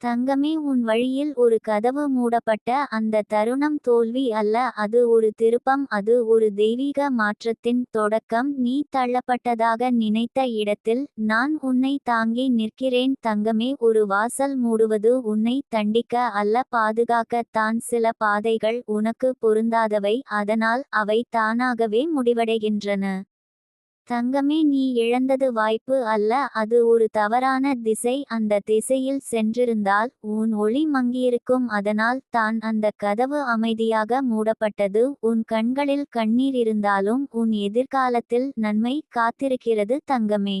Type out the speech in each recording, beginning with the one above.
தங்கமே உன் வழியில் ஒரு கதவு மூடப்பட்ட அந்த தருணம் தோல்வி அல்ல. அது ஒரு திருப்பம் அது ஒரு தெய்வீக மாற்றத்தின் தொடக்கம். நீ தள்ளப்பட்டதாக நினைத்த இடத்தில் நான் உன்னை தாங்கி நிற்கிறேன். தங்கமே ஒரு வாசல் மூடுவது உன்னை தண்டிக்க அல்ல. பாதுகாக்க தான் சில பாதைகள் உனக்கு பொருந்தாதவை. அதனால் அவை தானாகவே முடிவடைகின்றன. தங்கமே நீ இழந்தது வாய்ப்பு அல்ல அது ஒரு தவறான திசை அந்த திசையில் சென்றிருந்தால் உன் ஒளி மங்கியிருக்கும் அதனால் தான் அந்த கதவு அமைதியாக மூடப்பட்டது உன் கண்களில் கண்ணீர் இருந்தாலும் உன் எதிர்காலத்தில் நன்மை காத்திருக்கிறது தங்கமே.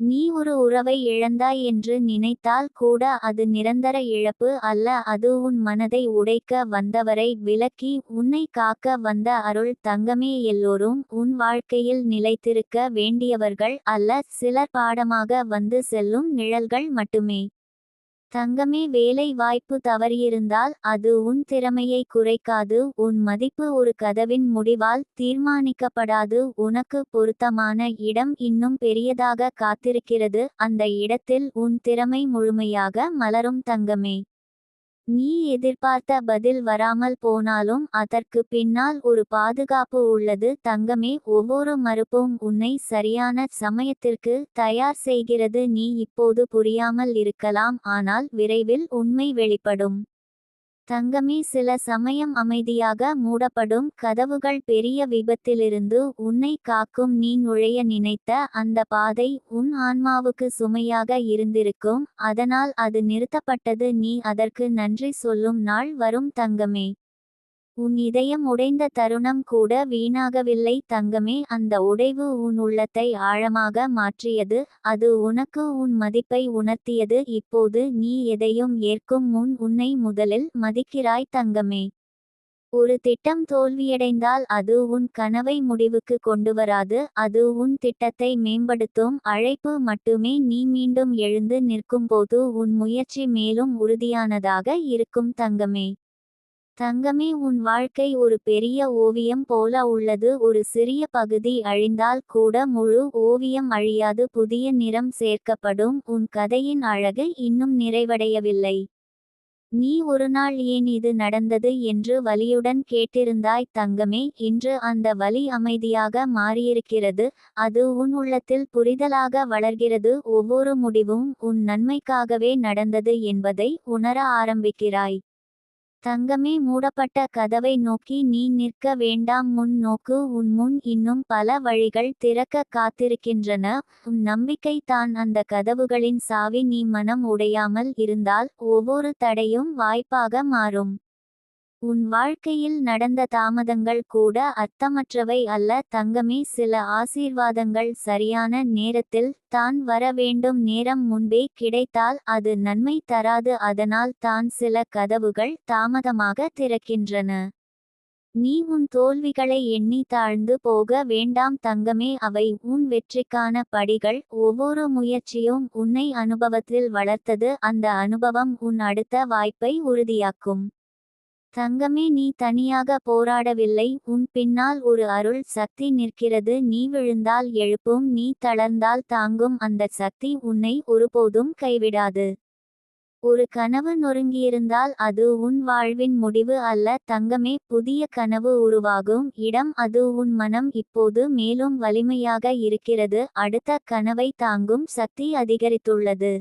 நீ ஒரு உறவை இழந்தாய் என்று நினைத்தால் கூட அது நிரந்தர இழப்பு அல்ல அது உன் மனதை உடைக்க வந்தவரை விலக்கி உன்னை காக்க வந்த அருள் தங்கமே எல்லோரும் உன் வாழ்க்கையில் நிலைத்திருக்க வேண்டியவர்கள் அல்ல சிலர் பாடமாக வந்து செல்லும் நிழல்கள் மட்டுமே. தங்கமே வேலை வாய்ப்பு தவறியிருந்தால் அது உன் திறமையை குறைக்காது உன் மதிப்பு ஒரு கதவின் முடிவால் தீர்மானிக்கப்படாது உனக்கு பொருத்தமான இடம் இன்னும் பெரியதாக காத்திருக்கிறது அந்த இடத்தில் உன் திறமை முழுமையாக மலரும் தங்கமே. நீ எதிர்பார்த்த பதில் வராமல் போனாலும் அதற்கு பின்னால் ஒரு பாதுகாப்பு உள்ளது. தங்கமே ஒவ்வொரு மறுப்பும் உன்னை சரியான சமயத்திற்கு தயார் செய்கிறது. நீ இப்போது புரியாமல் இருக்கலாம் ஆனால் விரைவில் உண்மை வெளிப்படும். தங்கமே சில சமயம் அமைதியாக மூடப்படும். கதவுகள் பெரிய விபத்திலிருந்து உன்னை காக்கும். நீ நுழைய நினைத்த அந்த பாதை உன் ஆன்மாவுக்கு சுமையாக இருந்திருக்கும். அதனால் அது நிறுத்தப்பட்டது. நீ அதற்கு நன்றி சொல்லும் நாள் வரும் தங்கமே. உன் இதயம் உடைந்த தருணம் கூட வீணாகவில்லை தங்கமே அந்த உடைவு உன் உள்ளத்தை ஆழமாக மாற்றியது அது உனக்கு உன் மதிப்பை உணர்த்தியது இப்போது நீ எதையும் ஏற்கும் முன் உன்னை முதலில் மதிக்கிறாய் தங்கமே. ஒரு திட்டம் தோல்வியடைந்தால் அது உன் கனவை முடிவுக்கு கொண்டுவராது அது உன் திட்டத்தை மேம்படுத்தும் அழைப்பு மட்டுமே நீ மீண்டும் எழுந்து நிற்கும்போது உன் முயற்சி மேலும் உறுதியானதாக இருக்கும் தங்கமே. தங்கமே உன் வாழ்க்கை ஒரு பெரிய ஓவியம் போல உள்ளது. ஒரு சிறிய பகுதி அழிந்தால் கூட முழு ஓவியம் அழியாது. புதிய நிறம் சேர்க்கப்படும். உன் கதையின் அழகு இன்னும் நிறைவடையவில்லை. நீ ஒரு நாள் ஏன் இது நடந்தது என்று வலியுடன் கேட்டிருந்தாய். தங்கமே இன்று அந்த வலி அமைதியாக மாறியிருக்கிறது. அது உன் உள்ளத்தில் புரிதலாக வளர்கிறது. ஒவ்வொரு முடிவும் உன் நன்மைக்காகவே நடந்தது என்பதை உணர ஆரம்பிக்கிறாய். தங்கமே மூடப்பட்ட கதவை நோக்கி நீ நிற்க வேண்டாம். முன் நோக்கு உன் முன் இன்னும் பல வழிகள் திறக்க காத்திருக்கின்றன. உன் நம்பிக்கை தான் அந்த கதவுகளின் சாவி. நீ மனம் உடையாமல் இருந்தால் ஒவ்வொரு தடையும் வாய்ப்பாக மாறும். உன் வாழ்க்கையில் நடந்த தாமதங்கள் கூட அர்த்தமற்றவை அல்ல. தங்கமே சில ஆசீர்வாதங்கள் சரியான நேரத்தில் தான் வர வேண்டும். நேரம் முன்பே கிடைத்தால் அது நன்மை தராது. அதனால் தான் சில கதவுகள் தாமதமாக திறக்கின்றன. நீ உன் தோல்விகளை எண்ணி தாழ்ந்து போக வேண்டாம். தங்கமே அவை உன் வெற்றிக்கான படிகள். ஒவ்வொரு முயற்சியும் உன்னை அனுபவத்தில் வளர்த்தது. அந்த அனுபவம் உன் அடுத்த வாய்ப்பை உறுதியாக்கும். தங்கமே நீ தனியாக போராடவில்லை. உன் பின்னால் ஒரு அருள் சக்தி நிற்கிறது. நீ விழுந்தால் எழுப்பும் நீ தளர்ந்தால் தாங்கும். அந்த சக்தி உன்னை ஒருபோதும் கைவிடாது. ஒரு கனவு நொறுங்கியிருந்தால் அது உன் வாழ்வின் முடிவு அல்ல. தங்கமே புதிய கனவு உருவாகும். இடம் அது உன் மனம் இப்போது மேலும் வலிமையாக இருக்கிறது. அடுத்த கனவை தாங்கும் சக்தி அதிகரித்துள்ளது.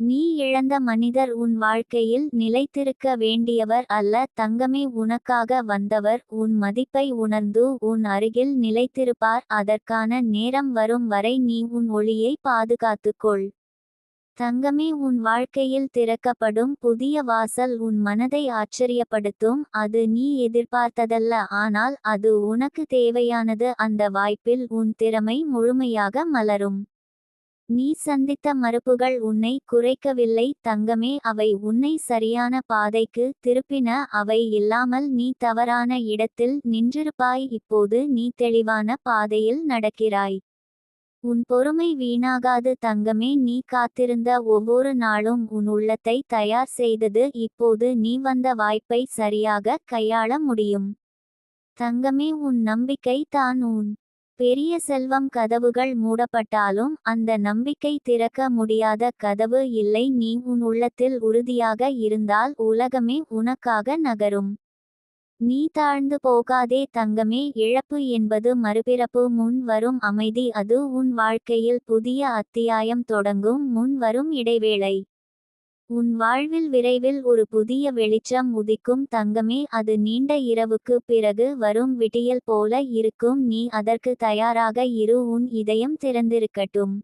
நீ இழந்த மனிதர் உன் வாழ்க்கையில் நிலைத்திருக்க வேண்டியவர் அல்ல தங்கமே உனக்காக வந்தவர். உன் மதிப்பை உணர்ந்து உன் அருகில் நிலைத்திருப்பார். அதற்கான நேரம் வரும் வரை நீ உன் ஒளியை பாதுகாத்துக்கொள். தங்கமே உன் வாழ்க்கையில் திறக்கப்படும் புதிய வாசல் உன் மனதை ஆச்சரியப்படுத்தும். அது நீ எதிர்பார்த்ததல்ல ஆனால் அது உனக்கு தேவையானது. அந்த வாய்ப்பில் உன் திறமை முழுமையாக மலரும். நீ சந்தித்த மறுப்புகள் உன்னை குறைக்கவில்லை தங்கமே அவை உன்னை சரியான பாதைக்கு திருப்பின அவை இல்லாமல் நீ தவறான இடத்தில் நின்றிருப்பாய் இப்போது நீ தெளிவான பாதையில் நடக்கிறாய். உன் பொறுமை வீணாகாது தங்கமே நீ காத்திருந்த ஒவ்வொரு நாளும் உன் உள்ளத்தை தயார் செய்தது இப்போது நீ வந்த வாய்ப்பை சரியாக கையாள முடியும். தங்கமே உன் நம்பிக்கை தான் உன் பெரிய செல்வம் கதவுகள் மூடப்பட்டாலும் அந்த நம்பிக்கை திறக்க முடியாத கதவு இல்லை. நீ உன் உள்ளத்தில் உறுதியாக இருந்தால் உலகமே உனக்காக நகரும். நீ தாழ்ந்து போகாதே தங்கமே. இழப்பு என்பது மறுபிறப்பு. முன் வரும் அமைதி. அது உன் வாழ்க்கையில் புதிய அத்தியாயம் தொடங்கும். முன் வரும் இடைவேளை. உன் வாழ்வில் விரைவில் ஒரு புதிய வெளிச்சம் உதிக்கும் தங்கமே அது நீண்ட இரவுக்கு பிறகு வரும் விடியல் போல இருக்கும். நீ அதற்கு தயாராக இரு உன் இதயம் திறந்திருக்கட்டும்.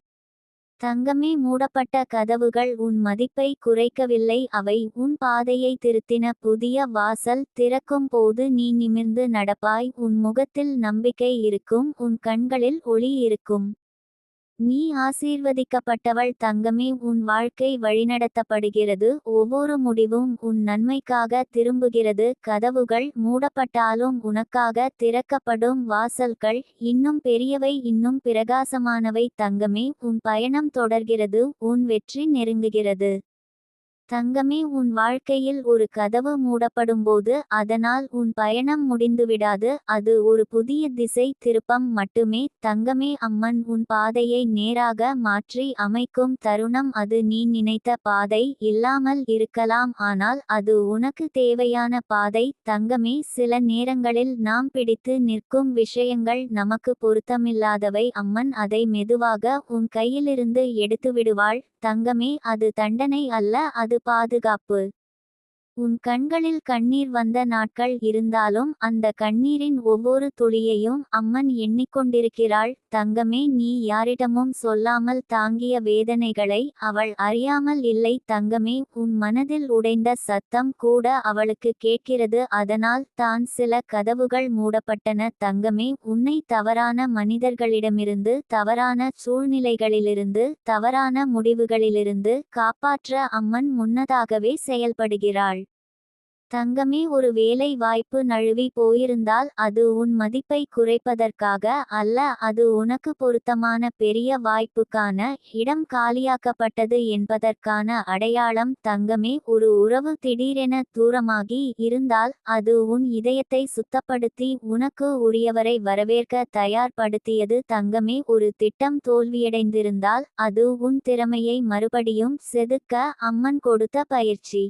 தங்கமே மூடப்பட்ட கதவுகள் உன் மதிப்பை குறைக்கவில்லை அவை உன் பாதையை திருத்தின புதிய வாசல் திறக்கும் போது நீ நிமிர்ந்து நடப்பாய். உன் முகத்தில் நம்பிக்கை இருக்கும் உன் கண்களில் ஒளி இருக்கும். நீ ஆசீர்வதிக்கப்பட்டவள் தங்கமே உன் வாழ்க்கை வழிநடத்தப்படுகிறது ஒவ்வொரு முடிவும் உன் நன்மைக்காக திரும்புகிறது கதவுகள் மூடப்பட்டாலும் உனக்காக திறக்கப்படும் வாசல்கள் இன்னும் பெரியவை இன்னும் பிரகாசமானவை தங்கமே உன் பயணம் தொடர்கிறது உன் வெற்றி நெருங்குகிறது. தங்கமே உன் வாழ்க்கையில் ஒரு கதவு மூடப்படும்போது அதனால் உன் பயணம் முடிந்துவிடாது. அது ஒரு புதிய திசை திருப்பம் மட்டுமே. தங்கமே அம்மன் உன் பாதையை நேராக மாற்றி அமைக்கும் தருணம் அது. நீ நினைத்த பாதை இல்லாமல் இருக்கலாம். ஆனால் அது உனக்கு தேவையான பாதை. தங்கமே சில நேரங்களில் நாம் பிடித்து நிற்கும் விஷயங்கள் நமக்கு பொருத்தமில்லாதவை. அம்மன் அதை மெதுவாக உன் கையிலிருந்து எடுத்துவிடுவாள். தங்கமே அது தண்டனை அல்ல அது பாதுகாப்பு. உன் கண்களில் கண்ணீர் வந்த நாட்கள் இருந்தாலும் அந்த கண்ணீரின் ஒவ்வொரு துளியையும் அம்மன் எண்ணிக்கொண்டிருக்கிறாள். தங்கமே நீ யாரிடமும் சொல்லாமல் தாங்கிய வேதனைகளை அவள் அறியாமல் இல்லை. தங்கமே உன் மனதில் உடைந்த சத்தம் கூட அவளுக்கு கேட்கிறது. அதனால் தான் சில கதவுகள் மூடப்பட்டன. தங்கமே உன்னை தவறான மனிதர்களிடமிருந்து தவறான சூழ்நிலைகளிலிருந்து தவறான முடிவுகளிலிருந்து காப்பாற்ற அம்மன் முன்னதாகவே செயல்படுகிறாள். தங்கமே ஒரு வேலை வாய்ப்பு நழுவி போயிருந்தால் அது உன் மதிப்பை குறைப்பதற்காக அல்ல அது உனக்கு பொருத்தமான பெரிய வாய்ப்புக்கான இடம் காலியாக்கப்பட்டது என்பதற்கான அடையாளம் தங்கமே ஒரு உறவு திடீரென தூரமாகி இருந்தால் அது உன் இதயத்தை சுத்தப்படுத்தி உனக்கு உரியவரை வரவேற்க தயார்படுத்தியது தங்கமே ஒரு திட்டம் தோல்வியடைந்திருந்தால் அது உன் திறமையை மறுபடியும் செதுக்க அம்மன் கொடுத்த பயிற்சி.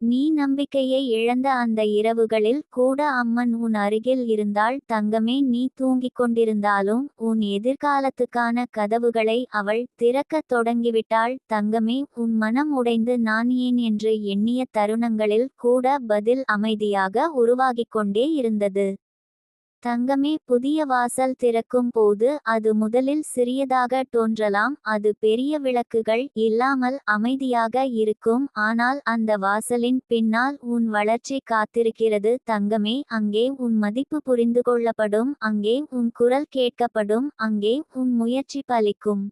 நீ நம்பிக்கையை இழந்த அந்த இரவுகளில் கூட அம்மன் உன் அருகில் இருந்தால் தங்கமே நீ தூங்கிக் கொண்டிருந்தாலும் உன் எதிர்காலத்துக்கான கதவுகளை அவள் திறக்கத் தொடங்கிவிட்டாள். தங்கமே உன் மனம் உடைந்து நான் ஏன் என்று எண்ணிய தருணங்களில் கூட பதில் அமைதியாக உருவாகிக் கொண்டே இருந்தது. தங்கமே புதிய வாசல் திறக்கும் போது அது முதலில் சிறியதாக தோன்றலாம். அது பெரிய விளக்குகள் இல்லாமல் அமைதியாக இருக்கும். ஆனால் அந்த வாசலின் பின்னால் உன் வளர்ச்சி காத்திருக்கிறது. தங்கமே அங்கே உன் மதிப்பு புரிந்து கொள்ளப்படும். அங்கே உன் குரல் கேட்கப்படும். அங்கே உன் முயற்சி பலிக்கும்.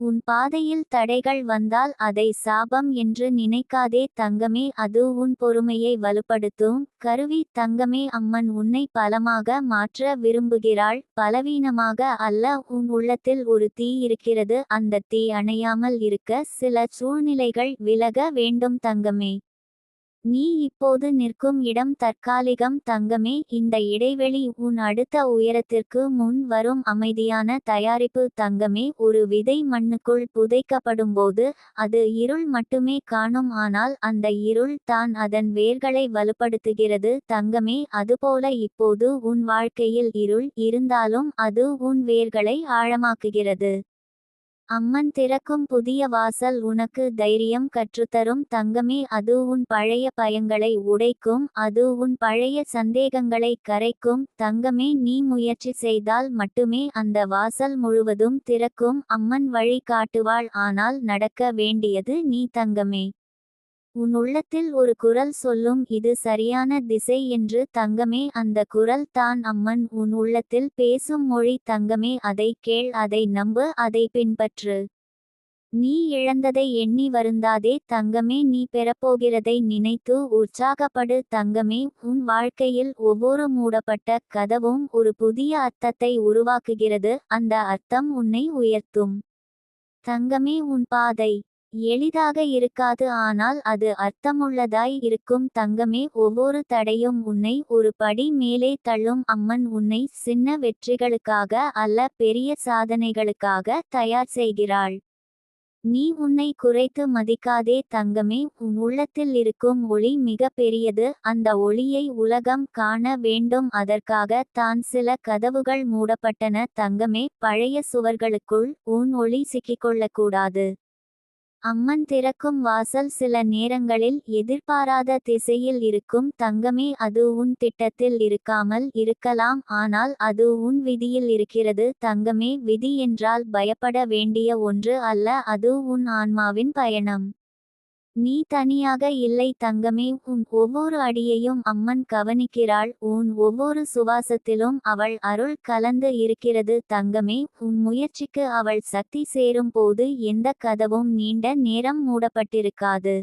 உன் பாதையில் தடைகள் வந்தால் அதை சாபம் என்று நினைக்காதே தங்கமே அது உன் பொறுமையை வலுப்படுத்தும். கருவி தங்கமே அம்மன் உன்னை பலமாக மாற்ற விரும்புகிறாள். பலவீனமாக அல்ல உன் உள்ளத்தில் ஒரு தீ இருக்கிறது. அந்த தீ அணையாமல் இருக்க சில சூழ்நிலைகள் விலக வேண்டும் தங்கமே. நீ இப்போது நிற்கும் இடம் தற்காலிகம் தங்கமே. இந்த இடைவெளி உன் அடுத்த உயரத்திற்கு முன் வரும் அமைதியான தயாரிப்பு தங்கமே. ஒரு விதை மண்ணுக்குள் புதைக்கப்படும்போது அது இருள் மட்டுமே காணும். ஆனால் அந்த இருள் தான் அதன் வேர்களை வலுப்படுத்துகிறது தங்கமே. அதுபோல இப்போது உன் வாழ்க்கையில் இருள் இருந்தாலும் அது உன் வேர்களை ஆழமாக்குகிறது. அம்மன் திறக்கும் புதிய வாசல் உனக்கு தைரியம் கற்றுத்தரும் தங்கமே அது உன் பழைய பயங்களை உடைக்கும் அது உன் பழைய சந்தேகங்களை கரைக்கும். தங்கமே நீ முயற்சி செய்தால் மட்டுமே அந்த வாசல் முழுவதும் திறக்கும். அம்மன் வழி காட்டுவாள் ஆனால் நடக்க வேண்டியது நீ தங்கமே. உன் உள்ளத்தில் ஒரு குரல் சொல்லும் இது சரியான திசை என்று தங்கமே அந்த குரல் தான் அம்மன். உன் உள்ளத்தில் பேசும் மொழி தங்கமே அதை கேள் அதை நம்பு அதை பின்பற்று. நீ இழந்ததை எண்ணி வருந்தாதே தங்கமே நீ பெறப்போகிறதை நினைத்து உற்சாகப்படு. தங்கமே உன் வாழ்க்கையில் ஒவ்வொரு மூடப்பட்ட கதவும் ஒரு புதிய அர்த்தத்தை உருவாக்குகிறது அந்த அர்த்தம் உன்னை உயர்த்தும். தங்கமே உன் பாதை. எளிதாக இருக்காது ஆனால் அது அர்த்தமுள்ளதாய் இருக்கும். தங்கமே ஒவ்வொரு தடையும் உன்னை ஒரு படி மேலே தள்ளும். அம்மன் உன்னை சின்ன வெற்றிகளுக்காக அல்ல பெரிய சாதனைகளுக்காக தயார் செய்கிறாள். நீ உன்னை குறைத்து மதிக்காதே. தங்கமே உன் உள்ளத்தில் இருக்கும் ஒளி மிக பெரியது. அந்த ஒளியை உலகம் காண வேண்டும். அதற்காக தான் சில கதவுகள் மூடப்பட்டன. தங்கமே பழைய சுவர்களுக்குள் உன் ஒளி சிக்கிக்கொள்ளக்கூடாது. அம்மன் திறக்கும் வாசல் சில நேரங்களில் எதிர்பாராத திசையில் இருக்கும். தங்கமே அது உன் திட்டத்தில் இருக்காமல் இருக்கலாம். ஆனால் அது உன் விதியில் இருக்கிறது. தங்கமே விதி என்றால் பயப்பட வேண்டிய ஒன்று அல்ல. அது உன் ஆன்மாவின் பயணம். நீ தனியாக இல்லை தங்கமே உன் ஒவ்வொரு அடியையும் அம்மன் கவனிக்கிறாள். உன் ஒவ்வொரு சுவாசத்திலும் அவள் அருள் கலந்து இருக்கிறது தங்கமே உன் முயற்சிக்கு அவள் சக்தி சேரும் போது எந்த கதவும் நீண்ட நேரம் மூடப்பட்டிருக்காது.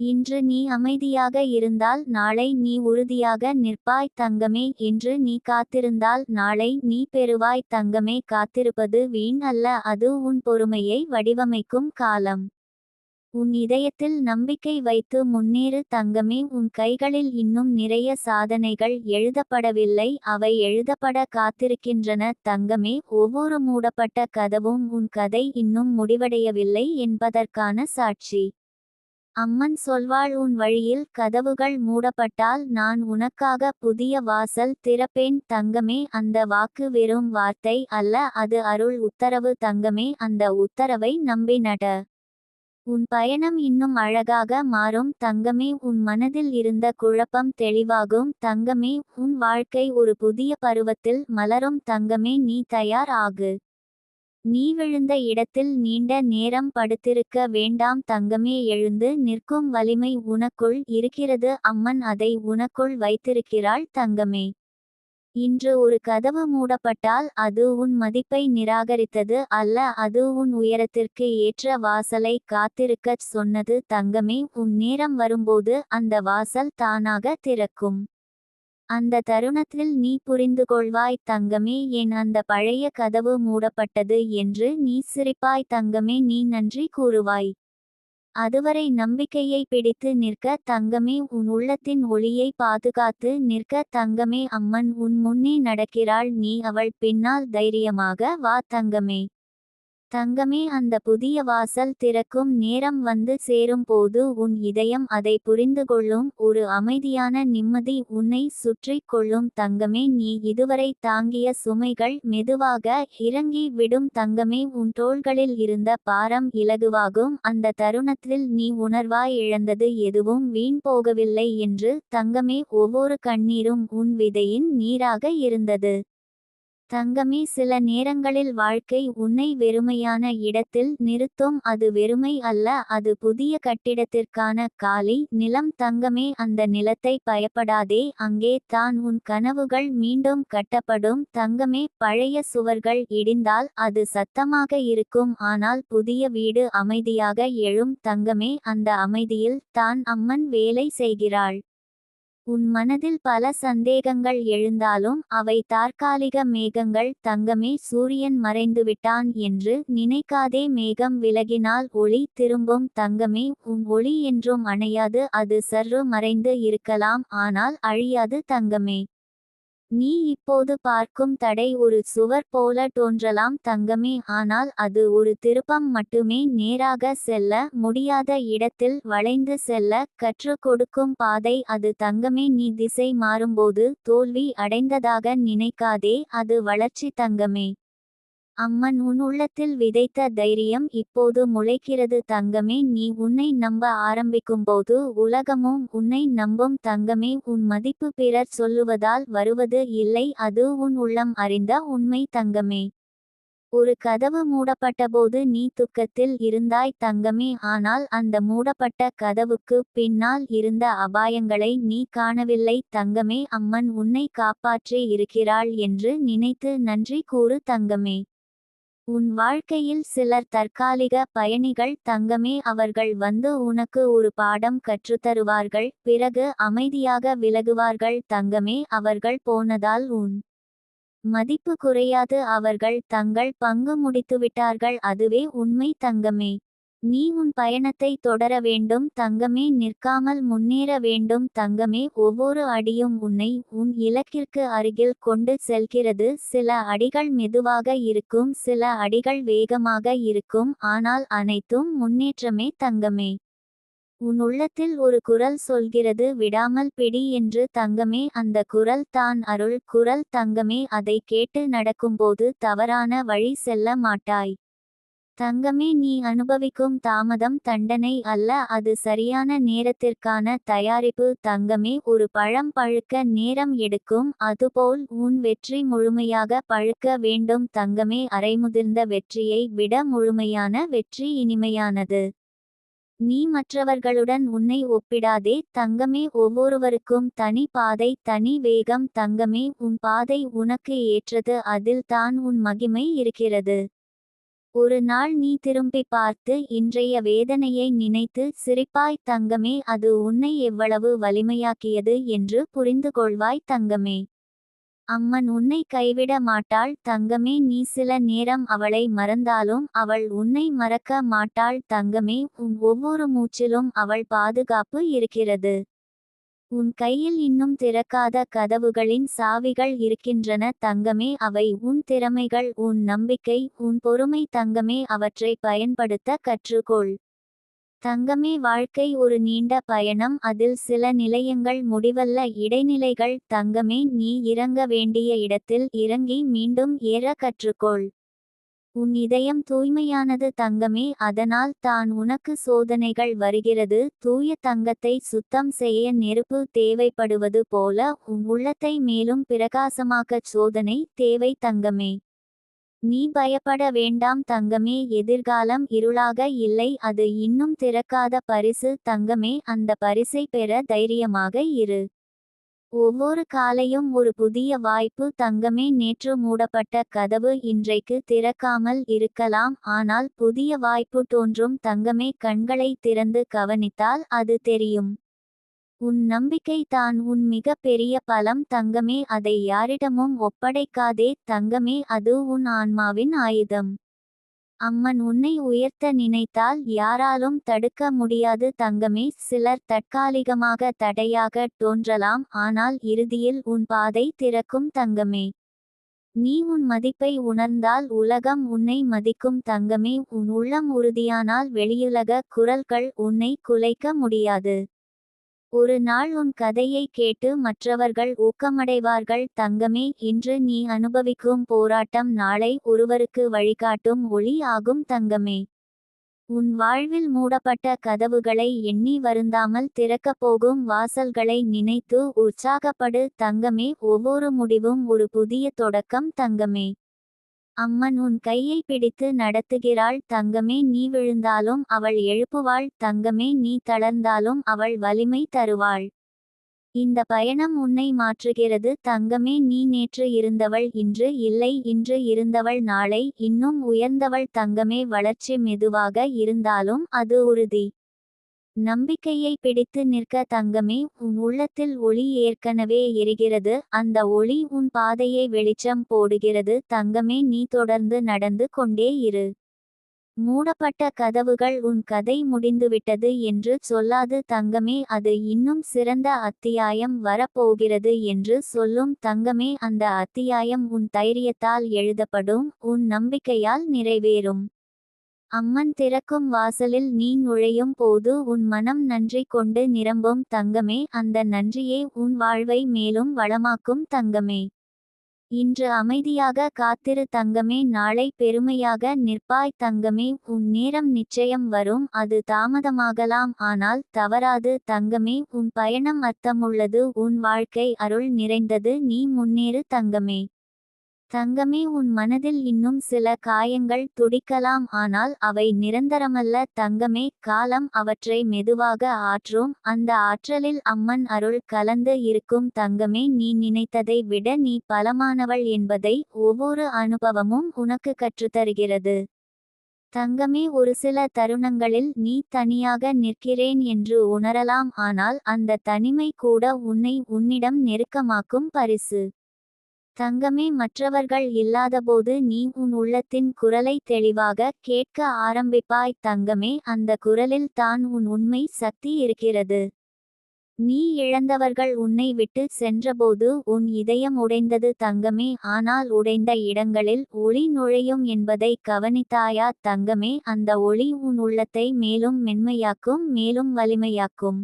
இன்று நீ அமைதியாக இருந்தால் நாளை நீ உறுதியாக நிற்பாய் தங்கமே இன்று நீ காத்திருந்தால் நாளை நீ பெறுவாய் தங்கமே. காத்திருப்பது வீண் அல்ல அது உன் பொறுமையை வடிவமைக்கும் காலம். உன் இதயத்தில் நம்பிக்கை வைத்து முன்னேறு தங்கமே உன் கைகளில் இன்னும் நிறைய சாதனைகள் எழுதப்படவில்லை அவை எழுதப்பட காத்திருக்கின்றன தங்கமே ஒவ்வொரு மூடப்பட்ட கதவும் உன் கதை இன்னும் முடிவடையவில்லை என்பதற்கான சாட்சி. அம்மன் சொல்வாள் உன் வழியில் கதவுகள் மூடப்பட்டால் நான் உனக்காக புதிய வாசல் திறப்பேன் தங்கமே அந்த வாக்கு வெறும் வார்த்தை அல்ல அது அருள் உத்தரவு தங்கமே அந்த உத்தரவை நம்பி நட. உன் பயணம் இன்னும் அழகாக மாறும். தங்கமே உன் மனதில் இருந்த குழப்பம் தெளிவாகும். தங்கமே உன் வாழ்க்கை ஒரு புதிய பருவத்தில் மலரும். தங்கமே நீ தயார் ஆகு. நீ விழுந்த இடத்தில் நீண்ட நேரம் படுத்திருக்க வேண்டாம். தங்கமே எழுந்து நிற்கும் வலிமை உனக்குள் இருக்கிறது. அம்மன் அதை உனக்குள் வைத்திருக்கிறாள். தங்கமே இன்று ஒரு கதவு மூடப்பட்டால் அது உன் மதிப்பை நிராகரித்தது அல்ல அது உன் உயரத்திற்கு ஏற்ற வாசலை காத்திருக்கச் சொன்னது தங்கமே உன் நேரம் வரும்போது அந்த வாசல் தானாக திறக்கும். அந்த தருணத்தில் நீ புரிந்து கொள்வாய் தங்கமே என் அந்த பழைய கதவு மூடப்பட்டது என்று நீ சிரிப்பாய் தங்கமே நீ நன்றி கூறுவாய். அதுவரை நம்பிக்கையை பிடித்து நிற்க தங்கமே உன் உள்ளத்தின் ஒளியை பாதுகாத்து நிற்க தங்கமே அம்மன் உன் முன்னே நடக்கிறாள் நீ அவள் பின்னால் தைரியமாக வா தங்கமே. தங்கமே அந்த புதிய வாசல் திறக்கும் நேரம் வந்து சேரும் போது உன் இதயம் அதை புரிந்து கொள்ளும். ஒரு அமைதியான நிம்மதி உன்னை சுற்றி கொள்ளும். தங்கமே நீ இதுவரை தாங்கிய சுமைகள் மெதுவாக இறங்கி விடும். தங்கமே உன் தோள்களில் இருந்த பாரம் இலகுவாகும். அந்த தருணத்தில் நீ உணர்வாய் இழந்தது எதுவும் வீண் போகவில்லை என்று. தங்கமே ஒவ்வொரு கண்ணீரும் உன் விதையின் நீராக இருந்தது. தங்கமே சில நேரங்களில் வாழ்க்கை உன்னை வெறுமையான இடத்தில் நிறுத்தும். அது வெறுமை அல்ல அது புதிய கட்டிடத்திற்கான காலி. நிலம் தங்கமே அந்த நிலத்தை பயப்படாதே. அங்கே தான் உன் கனவுகள் மீண்டும் கட்டப்படும். தங்கமே பழைய சுவர்கள் இடிந்தால் அது சத்தமாக இருக்கும். ஆனால் புதிய வீடு அமைதியாக எழும். தங்கமே அந்த அமைதியில் தான் அம்மன் வேலை செய்கிறாள். உன் மனதில் பல சந்தேகங்கள் எழுந்தாலும் அவை தற்காலிக மேகங்கள் தங்கமே சூரியன் மறைந்துவிட்டான் என்று நினைக்காதே மேகம் விலகினால் ஒளி திரும்பும் தங்கமே உன் ஒளி என்றும் அணையாது அது சர்று மறைந்து இருக்கலாம் ஆனால் அழியாது தங்கமே. நீ இப்போது பார்க்கும் தடை ஒரு சுவர் போல தோன்றலாம் தங்கமே ஆனால் அது ஒரு திருப்பம் மட்டுமே நேராக செல்ல முடியாத இடத்தில் வளைந்து செல்ல கற்றுக் கொடுக்கும் பாதை அது தங்கமே. நீ திசை மாறும்போது தோல்வி அடைந்ததாக நினைக்காதே அது வளர்ச்சி தங்கமே. அம்மன் உன் உள்ளத்தில் விதைத்த தைரியம் இப்போது முளைக்கிறது தங்கமே நீ உன்னை நம்ப ஆரம்பிக்கும்போது உலகமும் உன்னை நம்பும் தங்கமே உன் மதிப்பு பிறர் சொல்லுவதால் வருவது இல்லை அது உன் உள்ளம் அறிந்த உண்மை தங்கமே. ஒரு கதவு மூடப்பட்டபோது நீ துக்கத்தில் இருந்தாய் தங்கமே ஆனால் அந்த மூடப்பட்ட கதவுக்கு பின்னால் இருந்த அபாயங்களை நீ காணவில்லை தங்கமே அம்மன் உன்னை காப்பாற்றி இருக்கிறாள் என்று நினைத்து நன்றி கூறு தங்கமே. உன் வாழ்க்கையில் சிலர் தற்காலிக பயணிகள் தங்கமே அவர்கள் வந்து உனக்கு ஒரு பாடம் கற்றுத்தருவார்கள் பிறகு அமைதியாக விலகுவார்கள் தங்கமே அவர்கள் போனதால் உன் மதிப்பு குறையாது அவர்கள் தங்கள் பங்கு முடித்துவிட்டார்கள் அதுவே உண்மை தங்கமே. நீ உன் பயணத்தை தொடர வேண்டும் தங்கமே நிற்காமல் முன்னேற வேண்டும் தங்கமே ஒவ்வொரு அடியும் உன்னை உன் இலக்கிற்கு அருகில் கொண்டு செல்கிறது சில அடிகள் மெதுவாக இருக்கும் சில அடிகள் வேகமாக இருக்கும் ஆனால் அனைத்தும் முன்னேற்றமே தங்கமே. உன் உள்ளத்தில் ஒரு குரல் சொல்கிறது விடாமல் பிடி என்று தங்கமே அந்த குரல் தான் அருள் குரல் தங்கமே அதை கேட்டு நடக்கும்போது தவறான வழி செல்ல மாட்டாய். தங்கமே நீ அனுபவிக்கும் தாமதம் தண்டனை அல்ல அது சரியான நேரத்திற்கான தயாரிப்பு. தங்கமே ஒரு பழம் பழுக்க நேரம் எடுக்கும் அதுபோல் உன் வெற்றி முழுமையாக பழுக்க வேண்டும். தங்கமே அரைமுதிர்ந்த வெற்றியை விட முழுமையான வெற்றி இனிமையானது. நீ மற்றவர்களுடன் உன்னை ஒப்பிடாதே. தங்கமே ஒவ்வொருவருக்கும் தனி பாதை தனி வேகம். தங்கமே உன் பாதை உனக்கு ஏற்றது அதில் தான் உன் மகிமை இருக்கிறது. ஒரு நாள் நீ திரும்பி பார்த்து இன்றைய வேதனையை நினைத்து சிரிப்பாய் தங்கமே அது உன்னை எவ்வளவு வலிமையாக்கியது என்று புரிந்து கொள்வாய் தங்கமே. அம்மன் உன்னை கைவிட மாட்டாள் தங்கமே நீ சில நேரம் அவளை மறந்தாலும் அவள் உன்னை மறக்க மாட்டாள் தங்கமே. உன் ஒவ்வொரு மூச்சிலும் அவள் பாதுகாப்பு இருக்கிறது. உன் கையில் இன்னும் திறக்காத கதவுகளின் சாவிகள் இருக்கின்றன தங்கமே அவை உன் திறமைகள் உன் நம்பிக்கை உன் பொறுமை தங்கமே அவற்றை பயன்படுத்த கற்றுக்கொள். தங்கமே வாழ்க்கை ஒரு நீண்ட பயணம் அதில் சில நிலையங்கள் முடிவல்ல இடைநிலைகள் தங்கமே நீ இறங்க வேண்டிய இடத்தில் இறங்கி மீண்டும் ஏற கற்றுக்கொள். உன் இதயம் தூய்மையானது தங்கமே அதனால் தான் உனக்கு சோதனைகள் வருகிறது. தூய தங்கத்தை சுத்தம் செய்ய நெருப்பு தேவைப்படுவது போல உன் உள்ளத்தை மேலும் பிரகாசமாக்கச் சோதனை தேவை தங்கமே. நீ பயப்பட வேண்டாம் தங்கமே எதிர்காலம் இருளாக இல்லை அது இன்னும் திறக்காத பரிசு தங்கமே அந்த பரிசை பெற தைரியமாக இரு. ஒவ்வொரு காலையும் ஒரு புதிய வாய்ப்பு தங்கமே நேற்று மூடப்பட்ட கதவு இன்றைக்கு திறக்காமல் இருக்கலாம். ஆனால் புதிய வாய்ப்பு தோன்றும் தங்கமே கண்களை திறந்து கவனித்தால் அது தெரியும். உன் நம்பிக்கை தான் உன் மிக பெரிய பலம். தங்கமே அதை யாரிடமும் ஒப்படைக்காதே. தங்கமே அது உன் ஆன்மாவின் ஆயுதம். அம்மன் உன்னை உயர்த்த நினைத்தால் யாராலும் தடுக்க முடியாது தங்கமே சிலர் தற்காலிகமாக தடையாக தோன்றலாம் ஆனால் இறுதியில் உன் பாதை திறக்கும் தங்கமே. நீ உன் மதிப்பை உணர்ந்தால் உலகம் உன்னை மதிக்கும் தங்கமே உன் உள்ளம் உறுதியானால் வெளியுலக குரல்கள் உன்னை குலைக்க முடியாது. ஒரு நாள் உன் கதையை கேட்டு மற்றவர்கள் ஊக்கமடைவார்கள். தங்கமே இன்று நீ அனுபவிக்கும் போராட்டம் நாளை ஒருவருக்கு வழிகாட்டும் ஒளி ஆகும் தங்கமே. உன் வாழ்வில் மூடப்பட்ட கதவுகளை எண்ணி வருந்தாமல் திறக்கப் போகும் வாசல்களை நினைத்து உற்சாகப்படு தங்கமே. ஒவ்வொரு முடிவும் ஒரு புதிய தொடக்கம் தங்கமே. அம்மன் உன் கையை பிடித்து நடத்துகிறாள் தங்கமே நீ விழுந்தாலும் அவள் எழுப்புவாள் தங்கமே நீ தளர்ந்தாலும் அவள் வலிமை தருவாள். இந்த பயணம் உன்னை மாற்றுகிறது தங்கமே நீ நேற்று இருந்தவள் இன்று இல்லை இன்று இருந்தவள் நாளை இன்னும் உயர்ந்தவள் தங்கமே வளர்ச்சி மெதுவாக இருந்தாலும் அது உறுதி. நம்பிக்கையை பிடித்து நிற்க தங்கமே உன் உள்ளத்தில் ஒளி ஏற்கனவே எரிகிறது அந்த ஒளி உன் பாதையை வெளிச்சம் போடுகிறது தங்கமே நீ தொடர்ந்து நடந்து கொண்டே இரு. மூடப்பட்ட கதவுகள் உன் கதை முடிந்துவிட்டது என்று சொல்லாது தங்கமே அது இன்னும் சிறந்த அத்தியாயம் வரப்போகிறது என்று சொல்லும் தங்கமே அந்த அத்தியாயம் உன் தைரியத்தால் எழுதப்படும் உன் நம்பிக்கையால் நிறைவேறும். அம்மன் திறக்கும் வாசலில் நீ நுழையும் போது உன் மனம் நன்றி கொண்டு நிரம்பும் தங்கமே அந்த நன்றியே உன் வாழ்வை மேலும் வளமாக்கும் தங்கமே. இன்று அமைதியாக காத்திரு தங்கமே நாளை பெருமையாக நிற்பாய் தங்கமே உன் நேரம் நிச்சயம் வரும் அது தாமதமாகலாம் ஆனால் தவறாது தங்கமே உன் பயணம் அர்த்தமுள்ளது உன் வாழ்க்கை அருள் நிறைந்தது நீ முன்னேறு தங்கமே. தங்கமே உன் மனதில் இன்னும் சில காயங்கள் துடிக்கலாம் ஆனால் அவை நிரந்தரமல்ல. தங்கமே காலம் அவற்றை மெதுவாக ஆற்றும். அந்த ஆற்றலில் அம்மன் அருள் கலந்து இருக்கும். தங்கமே நீ நினைத்ததை விட நீ பலமானவள் என்பதை ஒவ்வொரு அனுபவமும் உனக்கு கற்றுத்தருகிறது. தங்கமே ஒரு சில தருணங்களில் நீ தனியாக நிற்கிறேன் என்று உணரலாம் ஆனால் அந்த தனிமை கூட உன்னை உன்னிடம் நெருக்கமாக்கும் பரிசு. தங்கமே மற்றவர்கள் இல்லாதபோது நீ உன் உள்ளத்தின் குரலை தெளிவாக கேட்க ஆரம்பிப்பாய். தங்கமே அந்த குரலில் தான் உன் உண்மை சக்தி இருக்கிறது. நீ இழந்தவர்கள் உன்னை விட்டு சென்றபோது உன் இதயம் உடைந்தது தங்கமே ஆனால் உடைந்த இடங்களில் ஒளி நுழையும் என்பதை கவனித்தாயா. தங்கமே அந்த ஒளி உன் உள்ளத்தை மேலும் மென்மையாக்கும் மேலும் வலிமையாக்கும்.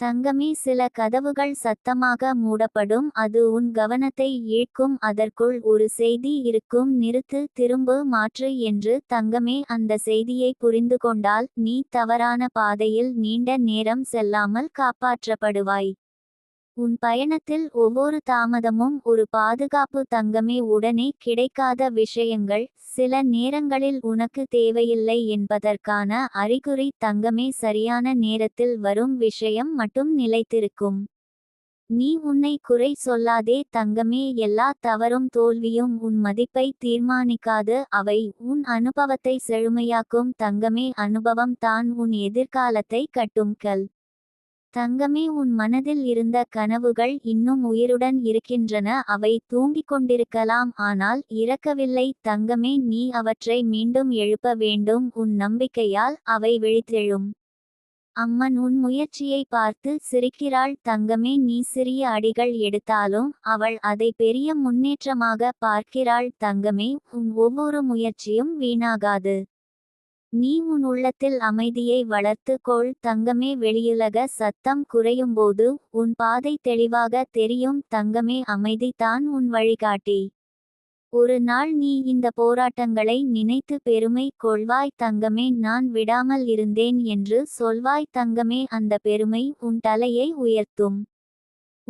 தங்கமே சில கதவுகள் சத்தமாக மூடப்படும். அது உன் கவனத்தை ஈர்க்கும். அதற்குள் ஒரு செய்தி இருக்கும். நிறுத்து திரும்பு மாற்று என்று தங்கமே அந்த செய்தியை புரிந்து கொண்டால் நீ தவறான பாதையில் நீண்ட நேரம் செல்லாமல் காப்பாற்றப்படுவாய். உன் பயணத்தில் ஒவ்வொரு தாமதமும் ஒரு பாதுகாப்பு தங்கமே உடனே கிடைக்காத விஷயங்கள் சில நேரங்களில் உனக்கு தேவையில்லை என்பதற்கான அறிகுறி தங்கமே சரியான நேரத்தில் வரும் விஷயம் மட்டும் நிலைத்திருக்கும். நீ உன்னை குறை சொல்லாதே தங்கமே எல்லா தவறும் தோல்வியும் உன் மதிப்பை தீர்மானிக்காது அவை உன் அனுபவத்தை செழுமையாக்கும் தங்கமே அனுபவம் தான் உன் எதிர்காலத்தை கட்டும் கல். தங்கமே உன் மனதில் இருந்த கனவுகள் இன்னும் உயிருடன் இருக்கின்றன அவை தூங்கிக் கொண்டிருக்கலாம் ஆனால் இறக்கவில்லை. தங்கமே நீ அவற்றை மீண்டும் எழுப்ப வேண்டும் உன் நம்பிக்கையால் அவை விழித்தெழும். அம்மன் உன் முயற்சியை பார்த்து சிரிக்கிறாள். தங்கமே நீ சிறிய அடிகள் எடுத்தாலும் அவள் அதை பெரிய முன்னேற்றமாக பார்க்கிறாள். தங்கமே உன் ஒவ்வொரு முயற்சியும் வீணாகாது. நீ உன் உள்ளத்தில் அமைதியை வளர்த்து கொள். தங்கமே வெளியுலக சத்தம் குறையும்போது உன் பாதை தெளிவாக தெரியும். தங்கமே அமைதி தான் உன் வழிகாட்டி. ஒரு நாள் நீ இந்த போராட்டங்களை நினைத்து பெருமை கொள்வாய். தங்கமே நான் விடாமல் இருந்தேன் என்று சொல்வாய். தங்கமே அந்த பெருமை உன் தலையை உயர்த்தும்.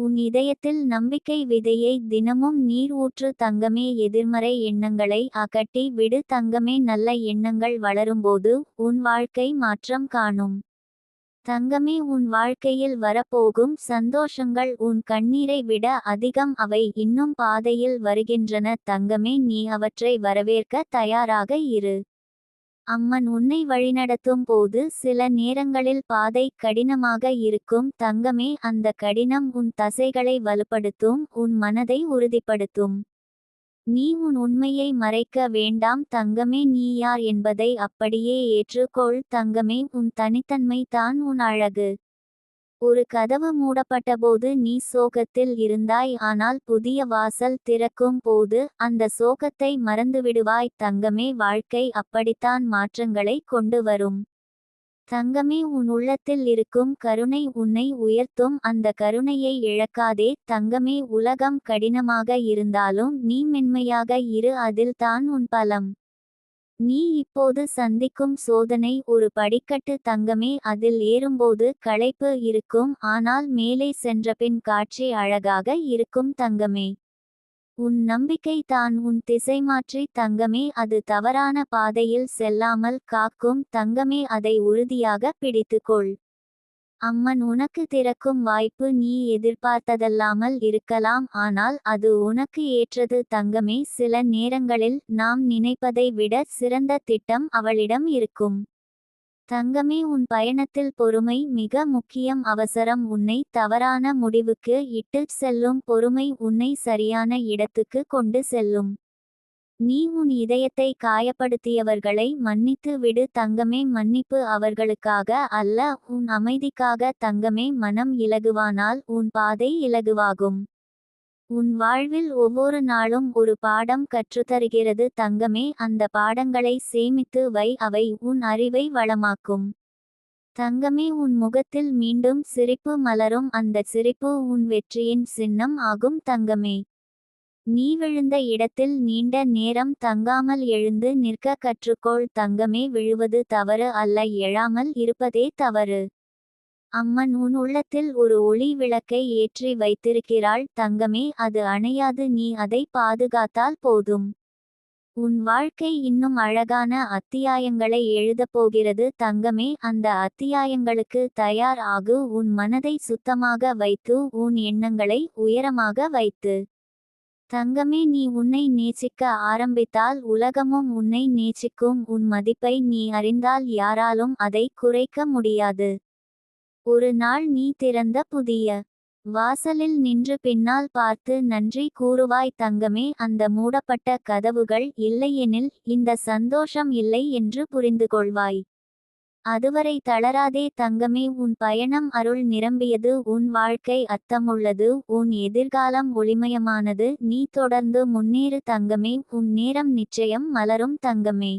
உன் இதயத்தில் நம்பிக்கை விதையை தினமும் நீர் ஊற்று தங்கமே எதிர்மறை எண்ணங்களை அகட்டி விடு தங்கமே நல்ல எண்ணங்கள் வளரும்போது உன் வாழ்க்கை மாற்றம் காணும். தங்கமே உன் வாழ்க்கையில் வரப்போகும் சந்தோஷங்கள் உன் கண்ணீரை விட அதிகம் அவை இன்னும் பாதையில் வருகின்றன. தங்கமே நீ அவற்றை வரவேற்க தயாராக இரு. அம்மன் உன்னை வழிநடத்தும் போது சில நேரங்களில் பாதை கடினமாக இருக்கும். தங்கமே அந்த கடினம் உன் தசைகளை வலுப்படுத்தும் உன் மனதை உறுதிப்படுத்தும். நீ உன் உண்மையை மறைக்க வேண்டாம். தங்கமே நீ யார் என்பதை அப்படியே ஏற்றுக்கொள். தங்கமே உன் தனித்தன்மை தான் உன் அழகு. ஒரு கதவு மூடப்பட்டபோது நீ சோகத்தில் இருந்தாய் ஆனால் புதிய வாசல் திறக்கும் போது அந்த சோகத்தை மறந்துவிடுவாய். தங்கமே வாழ்க்கை அப்படித்தான் மாற்றங்களை கொண்டு வரும். தங்கமே உன் உள்ளத்தில் இருக்கும் கருணை உன்னை உயர்த்தும். அந்த கருணையை இழக்காதே. தங்கமே உலகம் கடினமாக இருந்தாலும் நீ மென்மையாக இரு அதில்தான் உன் பலம். நீ இப்போது சந்திக்கும் சோதனை ஒரு படிக்கட்டு தங்கமே அதில் ஏறும்போது களைப்பு இருக்கும் ஆனால் மேலே சென்றபின் காட்சி அழகாக இருக்கும் தங்கமே. உன் நம்பிக்கை தான் உன் திசைமாற்றி தங்கமே அது தவறான பாதையில் செல்லாமல் காக்கும் தங்கமே அதை உறுதியாக பிடித்துக்கொள். அம்மன் உனக்கு திறக்கும் வாய்ப்பு நீ எதிர்பார்த்ததல்லாமல் இருக்கலாம் ஆனால் அது உனக்கு ஏற்றது தங்கமே. சில நேரங்களில் நாம் நினைப்பதை விட சிறந்த திட்டம் அவளிடம் இருக்கும். தங்கமே உன் பயணத்தில் பொறுமை மிக முக்கியம். அவசரம் உன்னை தவறான முடிவுக்கு இட்டுச் செல்லும். பொறுமை உன்னை சரியான இடத்துக்கு கொண்டு செல்லும். நீ உன் இதயத்தை காயப்படுத்தியவர்களை மன்னித்து விடு. தங்கமே மன்னிப்பு அவர்களுக்காக அல்ல உன் அமைதிக்காக தங்கமே மனம் இலகுவானால் உன் பாதை இலகுவாகும். உன் வாழ்வில் ஒவ்வொரு நாளும் ஒரு பாடம் கற்றுத்தருகிறது. தங்கமே அந்த பாடங்களை சேமித்து வை அவை உன் அறிவை வளமாக்கும். தங்கமே உன் முகத்தில் மீண்டும் சிரிப்பு மலரும். அந்த சிரிப்பு உன் வெற்றியின் சின்னம் ஆகும். தங்கமே நீ விழுந்த இடத்தில் நீண்ட நேரம் தங்காமல் எழுந்து நிற்க கற்றுக்கோள். தங்கமே விழுவது தவறு அல்ல எழாமல் இருப்பதே தவறு. அம்மன் உன் உள்ளத்தில் ஒரு ஒளி விளக்கை ஏற்றி வைத்திருக்கிறாள். தங்கமே அது அணையாது நீ அதை பாதுகாத்தால் போதும். உன் வாழ்க்கை இன்னும் அழகான அத்தியாயங்களை எழுதப் போகிறது. தங்கமே அந்த அத்தியாயங்களுக்கு தயார் ஆகு. உன் மனதை சுத்தமாக வைத்து உன் எண்ணங்களை உயரமாக வைத்து. தங்கமே நீ உன்னை நேசிக்க ஆரம்பித்தால் உலகமும் உன்னை நேசிக்கும். உன் மதிப்பை நீ அறிந்தால் யாராலும் அதை குறைக்க முடியாது. ஒரு நாள் நீ திறந்த புதிய வாசலில் நின்று பின்னால் பார்த்து நன்றி கூறுவாய் தங்கமே அந்த மூடப்பட்ட கதவுகள் இல்லையெனில் இந்த சந்தோஷம் இல்லை என்று புரிந்து கொள்வாய் அதுவரை தளராதே தங்கமே உன் பயணம் அருள் நிரம்பியது உன் வாழ்க்கை அர்த்தமுள்ளது உன் எதிர்காலம் ஒளிமயமானது நீ தொடர்ந்து முன்னேறு தங்கமே உன் நேரம் நிச்சயம் மலரும் தங்கமே.